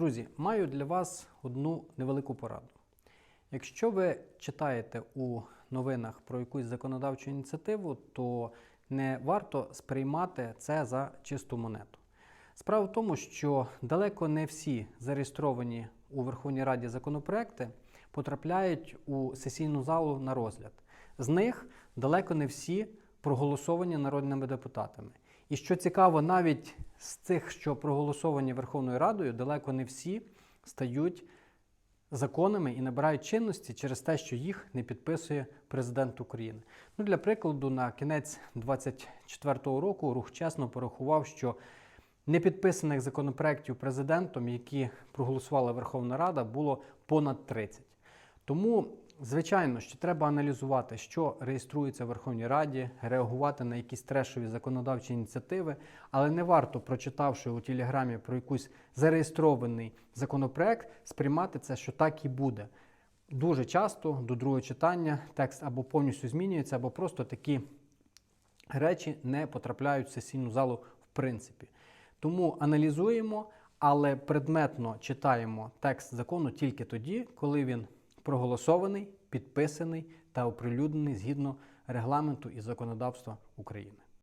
Друзі, маю для вас одну невелику пораду. Якщо ви читаєте у новинах про якусь законодавчу ініціативу, то не варто сприймати це за чисту монету. Справа в тому, що далеко не всі зареєстровані у Верховній Раді законопроекти потрапляють у сесійну залу на розгляд. З них далеко не всі проголосовані народними депутатами. І що цікаво, навіть з цих, що проголосовані Верховною Радою, далеко не всі стають законами і набирають чинності через те, що їх не підписує президент України. Ну, для прикладу, на кінець 2024 року рух чесно порахував, що непідписаних законопроєктів президентом, які проголосувала Верховна Рада, було понад 30. Тому, звичайно, що треба аналізувати, що реєструється в Верховній Раді, реагувати на якісь трешові законодавчі ініціативи, але не варто, прочитавши у телеграмі про якийсь зареєстрований законопроект, сприймати це, що так і буде. Дуже часто до другого читання текст або повністю змінюється, або просто такі речі не потрапляють в сесійну залу в принципі. Тому аналізуємо, але предметно читаємо текст закону тільки тоді, коли він проголосований, підписаний та оприлюднений згідно регламенту і законодавства України.